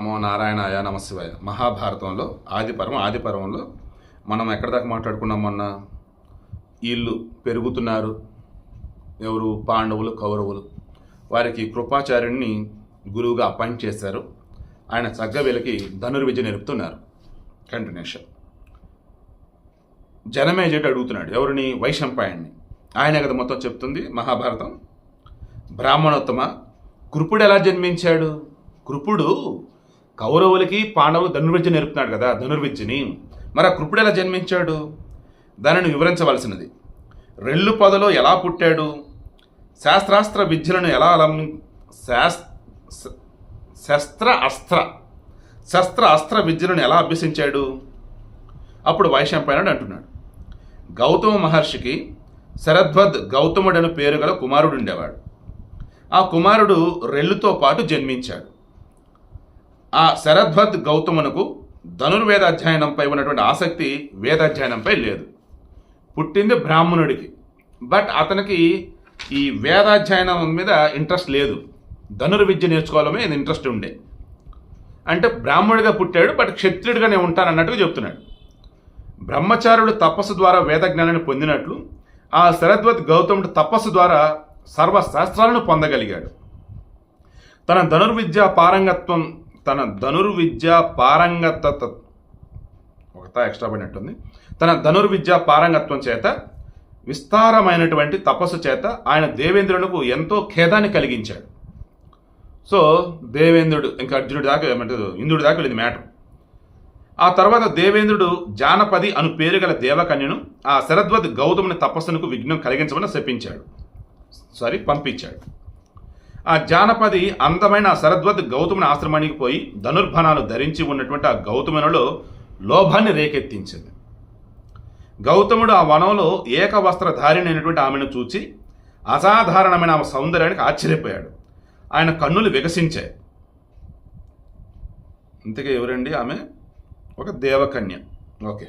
నమో నారాయణాయ నమశివాయ. మహాభారతంలో ఆదిపర్వం ఆదిపర్వంలో మనం ఎక్కడి దాకా మాట్లాడుకున్నాం మొన్న? వీళ్ళు పెరుగుతున్నారు. ఎవరు? పాండవులు కౌరవులు. వారికి కృపాచార్యుడిని గురువుగా అపాయింట్ చేశారు. ఆయన చగ్గవేలకి ధనుర్విద్య నేర్పుతున్నారు. కంటిన్యూషన్ జనమేజేటి అడుగుతున్నాడు ఎవరిని? వైశంపాయణ్ణి ఆయన కదా మొత్తం చెప్తుంది మహాభారతం. బ్రాహ్మణోత్తమ కృపుడు ఎలా జన్మించాడు? కృపుడు కౌరవులకి పాండవులు ధనుర్విద్య నేర్పుతున్నాడు కదా ధనుర్విద్యని. మరి ఆ కృపుడు ఎలా జన్మించాడు? దానిని వివరించవలసినది. రెల్లు పొదలో ఎలా పుట్టాడు? శాస్త్రాస్త్ర విద్యలను ఎలా అలం శాస్ శస్త్ర అస్త్ర శస్త్ర అస్త్ర విద్యలను ఎలా అభ్యసించాడు? అప్పుడు వైశంపాయనుడు అంటున్నాడు గౌతమ మహర్షికి శరద్వద్ గౌతముడను పేరు గల కుమారుడు ఉండేవాడు. ఆ కుమారుడు రెల్లుతో పాటు జన్మించాడు. ఆ శరద్వద్ గౌతమునకు ధనుర్వేద అధ్యయనంపై ఉన్నటువంటి ఆసక్తి వేదాధ్యయనంపై లేదు. పుట్టింది బ్రాహ్మణుడికి. బట్ అతనికి ఈ వేదాధ్యయనం మీద ఇంట్రెస్ట్ లేదు. ధనుర్విద్య నేర్చుకోవడమే ఇంట్రెస్ట్ ఉండే. అంటే బ్రాహ్మణుడిగా పుట్టాడు బట్ క్షత్రియుడిగానే ఉంటానన్నట్టుగా చెప్తున్నాడు. బ్రహ్మచారుడు తపస్సు ద్వారా వేద జ్ఞానాన్ని పొందినట్లు ఆ శరద్వత్ గౌతముడు తపస్సు ద్వారా సర్వశాస్త్రాలను పొందగలిగాడు. తన ధనుర్విద్య పారంగత్వం తన ధనుర్విద్య పారంగత ఒకట ఎక్స్ట్రా పడినట్టుంది. తన ధనుర్విద్య పారంగత్వం చేత విస్తారమైనటువంటి తపస్సు చేత ఆయన దేవేంద్రునికి ఎంతో ఖేదాన్ని కలిగించాడు. సో దేవేంద్రుడు ఇంకా అర్జునుడి దాకా ఏమంటారు ఇంద్రుడి దాకా వెళ్ళింది మ్యాటర్. ఆ తర్వాత దేవేంద్రుడు జానపది అను పేరు గల దేవకన్యను ఆ శరద్వద్ గౌతముని తపస్సునకు విఘ్నం కలిగించమని శపించాడు. సారీ పంపించాడు. ఆ జానపది అందమైన శరద్వద్ శరద్వత్ గౌతముని ఆశ్రమానికి పోయి ధనుర్భణాలు ధరించి ఉన్నటువంటి ఆ గౌతమునిలో లోభాన్ని రేకెత్తించింది. గౌతముడు ఆ వనంలో ఏకవస్త్రధారిణైనటువంటి ఆమెను చూచి అసాధారణమైన ఆమె సౌందర్యానికి ఆశ్చర్యపోయాడు. ఆయన కన్నులు వికసించాయి. ఇంతకీ ఎవరండి ఆమె? ఒక దేవకన్య. ఓకే.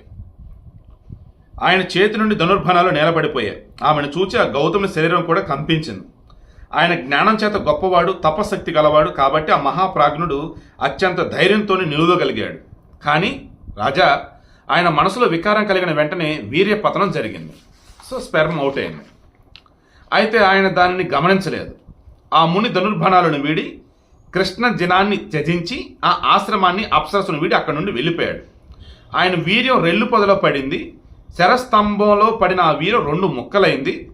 ఆయన చేతి నుండి ధనుర్భణాలు నేలబడిపోయాయి ఆమెను చూచి ఆ గౌతముని శరీరం కూడా కంపించింది. ఆయన జ్ఞానం చేత గొప్పవాడు తపశక్తి గలవాడు కాబట్టి ఆ మహాప్రాజ్ఞుడు అత్యంత ధైర్యంతో నిలువగలిగాడు. కానీ రాజా ఆయన మనసులో వికారం కలిగిన వెంటనే వీర్య పతనం జరిగింది. సో స్పెర్మ్ అవుట్ అయింది. అయితే ఆయన దానిని గమనించలేదు. ఆ ముని ధనుర్భణాలను వీడి కృష్ణ జనాన్ని త్యజించి ఆ ఆశ్రమాన్ని అప్సరసును వీడి అక్కడి నుండి వెళ్ళిపోయాడు. ఆయన వీర్యం రెల్లు పొదలో పడింది. శరస్తంభంలో పడిన ఆ వీర్యం రెండు ముక్కలైంది.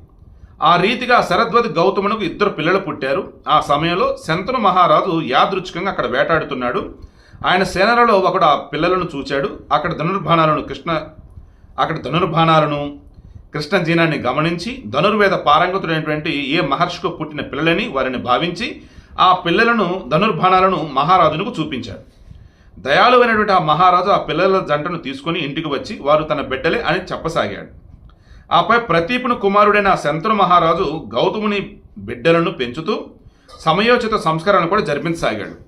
ఆ రీతిగా శరద్వతి గౌతమునకు ఇద్దరు పిల్లలు పుట్టారు. ఆ సమయంలో శంతను మహారాజు యాదృచ్ఛికంగా అక్కడ వేటాడుతున్నాడు. ఆయన సేనలలో ఒకడు ఆ పిల్లలను చూచాడు. అక్కడ ధనుర్బాణాలను కృష్ణ అక్కడ ధనుర్బాణాలను కృష్ణజీనాన్ని గమనించి ధనుర్వేద పారంగతుడైనటువంటి ఏ మహర్షికు పుట్టిన పిల్లలని వారిని భావించి ఆ పిల్లలను ధనుర్బాణాలను మహారాజునకు చూపించాడు. దయాళువైనటువంటి ఆ మహారాజు ఆ పిల్లల జంటను తీసుకుని ఇంటికి వచ్చి వారు తన బిడ్డలే అని చెప్పసాగాడు. ఆపై ప్రతీపుని కుమారుడైన శంతను మహారాజు గౌతముని బిడ్డలను పెంచుతూ సమయోచిత సంస్కరణ కూడా జరిపించసాగాడు.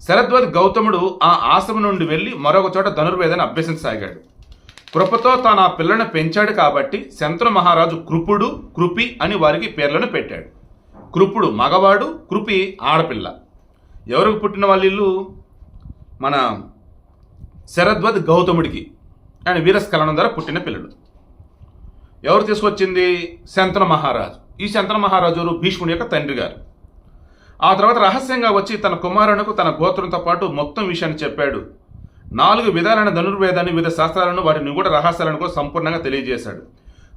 శరద్వత్ గౌతముడు ఆ ఆశ్రమం నుండి వెళ్ళి మరొక చోట ధనుర్వేదాన్ని అభ్యసించసాగాడు. కృపతో తాను ఆ పిల్లను పెంచాడు కాబట్టి శంతను మహారాజు కృపుడు కృపి అని వారికి పేర్లను పెట్టాడు. కృపుడు మగవాడు కృపి ఆడపిల్ల. ఎవరికి పుట్టిన వాళ్ళ ఇల్లు? మన శరద్వత్ గౌతముడికి ఆయన వీరస్ఖలనం ద్వారా పుట్టిన పిల్లలు. ఎవరు తీసుకొచ్చింది? శంతన మహారాజు. ఈ శంతన మహారాజు భీష్ముడి యొక్క తండ్రి గారు. ఆ తర్వాత రహస్యంగా వచ్చి తన కుమారునకు తన గోత్రంతో పాటు మొత్తం విషయాన్ని చెప్పాడు. నాలుగు విధాలైన ధనుర్వేదాన్ని వివిధ శాస్త్రాలను వాటి నిగూఢ రహస్యాలను కూడా సంపూర్ణంగా తెలియజేశాడు.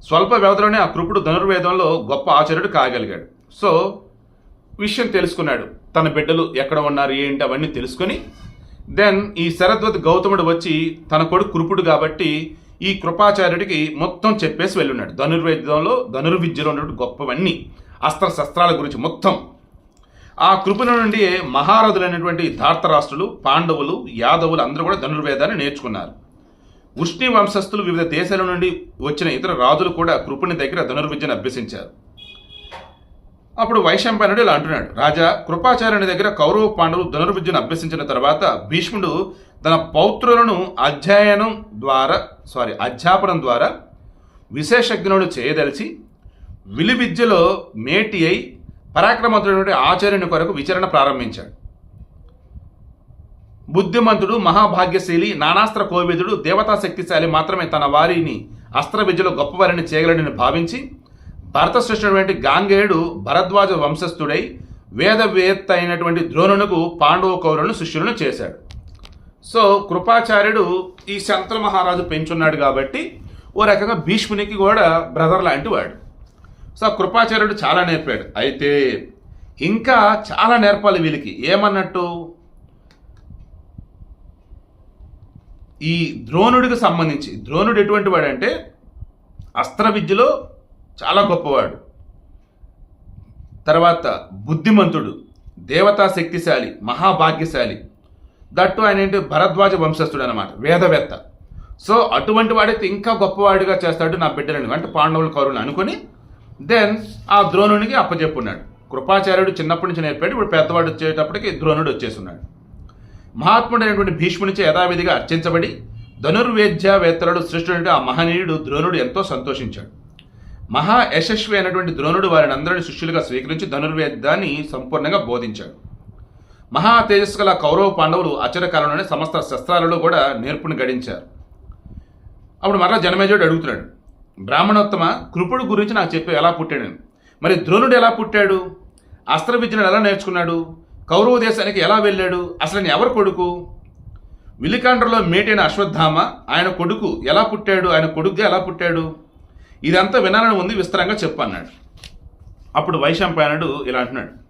స్వల్ప వ్యవధిలోనే ఆ కృపుడు ధనుర్వేదంలో గొప్ప ఆచార్యుడు కాగలిగాడు. సో విషయం తెలుసుకున్నాడు. తన బిడ్డలు ఎక్కడ ఉన్నారు ఏంటి అవన్నీ తెలుసుకొని దెన్ ఈ శరద్వత్ గౌతముడు వచ్చి తన కొడుకు కృపుడు కాబట్టి ఈ కృపాచార్యుడికి మొత్తం చెప్పేసి వెళ్ళున్నాడు. ధనుర్వేదంలో ధనుర్విద్యలో ఉన్నటువంటి గొప్పవన్నీ అస్త్ర శస్త్రాల గురించి మొత్తం. ఆ కృపణ నుండి మహారథులైనటువంటి ధార్తరాష్ట్రులు పాండవులు యాదవులు అందరూ కూడా ధనుర్వేదాన్ని నేర్చుకున్నారు. ఉష్ణి వంశస్థులు వివిధ దేశాల నుండి వచ్చిన ఇతర రాజులు కూడా కృపుని దగ్గర ధనుర్విద్యను అభ్యసించారు. అప్పుడు వైశంపాయనుడు ఇలా అంటున్నాడు. రాజా కృపాచార్యుని దగ్గర కౌరవ పాండవులు ధనుర్విద్యను అభ్యసించిన తర్వాత భీష్ముడు తన పౌత్రులను అధ్యయనం ద్వారా సారీ అధ్యాపనం ద్వారా విశేషజ్ఞులను చేయదలిచి విలు విద్యలో మేటి అయి పరాక్రమవంతుడైనటువంటి ఆచార్యుని కొరకు విచారణ ప్రారంభించాడు. బుద్ధిమంతుడు మహాభాగ్యశీలి నానాస్త్ర కోవిదుడు దేవతా శక్తిశాలి మాత్రమే తన వారిని అస్త్ర విద్యలో గొప్పవారిని చేయగలడని భావించి భరత శ్రేష్ఠుడైనటువంటి గాంగేయుడు భరద్వాజ వంశస్థుడై వేదవేత్త అయినటువంటి ద్రోణునకు పాండవ కౌరులను శిష్యులను చేశాడు. సో కృపాచార్యుడు ఈ శంతల మహారాజు పెంచున్నాడు కాబట్టి ఓ రకంగా భీష్మునికి కూడా బ్రదర్ లాంటి వాడు. సో కృపాచార్యుడు చాలా నేర్పాడు. అయితే ఇంకా చాలా నేర్పాలి వీళ్ళకి. ఏమన్నట్టు? ఈ ద్రోణుడికి సంబంధించి. ద్రోణుడు ఎటువంటి వాడంటే అస్త్ర విద్యలో చాలా గొప్పవాడు. తర్వాత బుద్ధిమంతుడు దేవతా శక్తిశాలి మహాభాగ్యశాలి. దట్టు ఆయన ఏంటి? భరద్వాజ వంశస్థుడు అనమాట వేదవేత్త. సో అటువంటి వాడైతే ఇంకా గొప్పవాడిగా చేస్తాడు నా బిడ్డలని అంటే పాండవుల కౌరులు అనుకొని దెన్ ఆ ద్రోణునికి అప్పచెప్పున్నాడు కృపాచార్యుడు చిన్నప్పటి నుంచి నేర్పాడు ఇప్పుడు పెద్దవాడు వచ్చేటప్పటికి ద్రోణుడు వచ్చేస్తున్నాడు. మహాత్ముడైనటువంటి భీష్మునిచే యథావిధిగా అర్చించబడి ధనుర్వేద్యవేత్తలుడు సృష్టి ఆ మహనీయుడు ద్రోణుడు ఎంతో సంతోషించాడు. మహా యశస్వి అయినటువంటి ద్రోణుడు వారిని అందరిని శిష్యులుగా స్వీకరించి ధనుర్వేద్యాన్ని సంపూర్ణంగా బోధించాడు. మహా తేజస్సు గల కౌరవ పాండవులు అచరకాలంలోనే సమస్త శస్త్రాలలో కూడా నేర్పుని గడించారు. అప్పుడు మరలా జనమేజయుడు అడుగుతున్నాడు బ్రాహ్మణోత్తమ కృపుడు గురించి నాకు చెప్పి ఎలా పుట్టాడని మరి ద్రోణుడు ఎలా పుట్టాడు? అస్త్ర విద్యను ఎలా నేర్చుకున్నాడు? కౌరవ దేశానికి ఎలా వెళ్ళాడు? అసలు ఆయన ఎవరు కొడుకు? విలికాండ్రలో మేటైన అశ్వత్థామ ఆయన కొడుకు ఎలా పుట్టాడు? ఆయన కొడుకుగా ఎలా పుట్టాడు? ఇదంతా వినాలని ఉంది విస్తరంగా చెప్పు అన్నాడు అప్పుడు వైశంపాయనుడు ఇలా అంటున్నాడు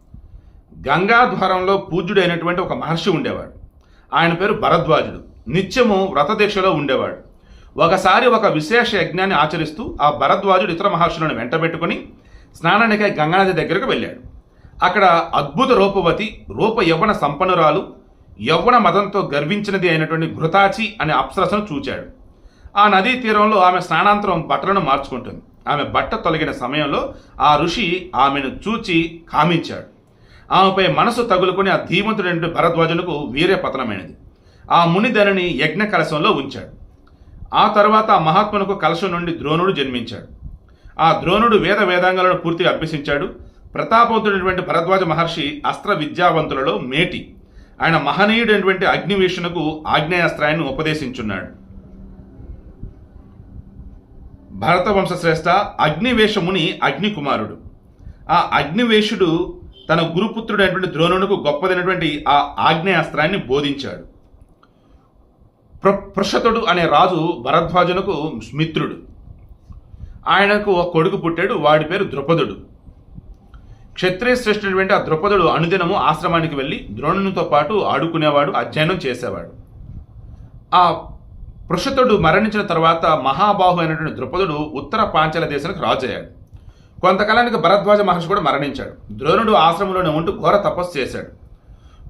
గంగాధ్వరంలో పూజ్యుడైనటువంటి ఒక మహర్షి ఉండేవాడు. ఆయన పేరు భరద్వాజుడు. నిత్యము వ్రతదీక్షలో ఉండేవాడు. ఒకసారి ఒక విశేష యజ్ఞాన్ని ఆచరిస్తూ ఆ భరద్వాజుడు ఇతర మహర్షులను వెంటబెట్టుకుని స్నానానికై గంగానది దగ్గరకు వెళ్ళాడు. అక్కడ అద్భుత రూపవతి రూప యవ్వన సంపన్నురాలు యవ్వన మదంతో గర్వించినది అయినటువంటి ఘృతాచి అనే అప్సరసను చూచాడు. ఆ నదీ తీరంలో ఆమె స్నానాంతరం బట్టలను మార్చుకుంటుంది. ఆమె బట్ట తొలగిన సమయంలో ఆ ఋషి ఆమెను చూచి కామించాడు. ఆమెపై మనసు తగులుకొని ఆ ధీమంతుడైన భరద్వాజునకు వీరే పతనమైనది. ఆ ముని దానిని యజ్ఞ కలశంలో ఉంచాడు. ఆ తర్వాత ఆ మహాత్మునకు కలశం నుండి ద్రోణుడు జన్మించాడు. ఆ ద్రోణుడు వేద వేదాంగాలను పూర్తిగా అభ్యసించాడు. ప్రతాపవంతుడైనటువంటి భరద్వాజ మహర్షి అస్త్ర విద్యావంతులలో మేటి. ఆయన మహనీయుడైనటువంటి అగ్నివేషణకు ఆగ్నేయాస్త్రాన్ని ఉపదేశించున్నాడు. భరత వంశశ్రేష్ఠ అగ్నివేశముని అగ్నికుమారుడు. ఆ అగ్నివేషుడు తన గురుపుత్రుడైనటువంటి ద్రోణునకు గొప్పదైనటువంటి ఆ ఆగ్నేయాస్త్రాన్ని బోధించాడు. ప్ర పృషతుడు అనే రాజు భరద్వాజునకు మిత్రుడు. ఆయనకు ఒక కొడుకు పుట్టాడు వాడి పేరు ద్రుపదుడు. క్షత్రియ శ్రేష్ఠుడైనటువంటి ఆ ద్రుపదుడు అనుదినము ఆశ్రమానికి వెళ్ళి ద్రోణునితో పాటు ఆడుకునేవాడు అధ్యయనం చేసేవాడు. ఆ పృషతుడు మరణించిన తర్వాత మహాబాహు అయినటువంటి ద్రుపదుడు ఉత్తర పాంచాల దేశానికి రాజు అయ్యాడు కొంతకాలానికి భరద్వాజ మహర్షి కూడా మరణించాడు. ద్రోణుడు ఆశ్రమంలోనే ఉంటూ ఘోర తపస్సు చేశాడు.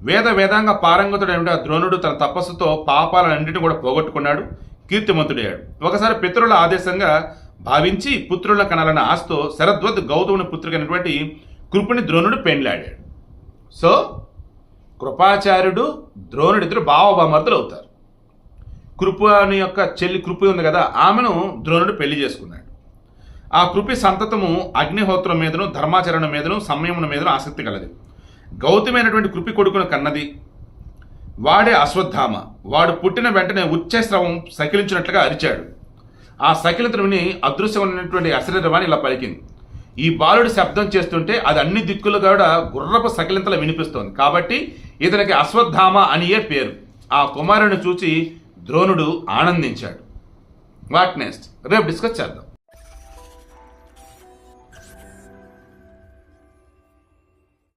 వేద వేదాంగ పారంగతుడైన ద్రోణుడు తన తపస్సుతో పాపాలన్నింటినీ కూడా పోగొట్టుకున్నాడు కీర్తిమంతుడయ్యాడు. ఒకసారి పితరుల ఆదేశంగా భావించి పుత్రుల కనాలన్న ఆశతో శరద్వత్ గౌతముని పుత్రికైనటువంటి కృపుని ద్రోణుడు పెండ్లాడాడు. సో కృపాచార్యుడు ద్రోణుడిద్దరు ఇద్దరు అవుతారు. కృపు అని యొక్క చెల్లి కృపు ఉంది కదా ఆమెను ద్రోణుడు పెళ్ళి చేసుకున్నాడు. ఆ కృపి సంతతము అగ్నిహోత్రం మీదను ధర్మాచరణ మీదను సంయమన మీదను ఆసక్తి కలది. గౌతమైనటువంటి కృపి కొడుకును కన్నది. వాడే అశ్వత్థామ. వాడు పుట్టిన వెంటనే ఉచ్చేస్రవం సకిలించినట్లుగా అరిచాడు. ఆ సకిలితను విని అదృశ్యమైనటువంటి అశరీరవాణి ఇలా పలికింది. ఈ బాలుడు శబ్దం చేస్తుంటే అది అన్ని దిక్కులు కూడా గుర్రపు సకిలింతలు వినిపిస్తోంది. కాబట్టి ఇతనికి అశ్వత్థామ అనియే పేరు. ఆ కుమారుని చూసి ద్రోణుడు ఆనందించాడు. What next? రేపు డిస్కస్ చేద్దాం.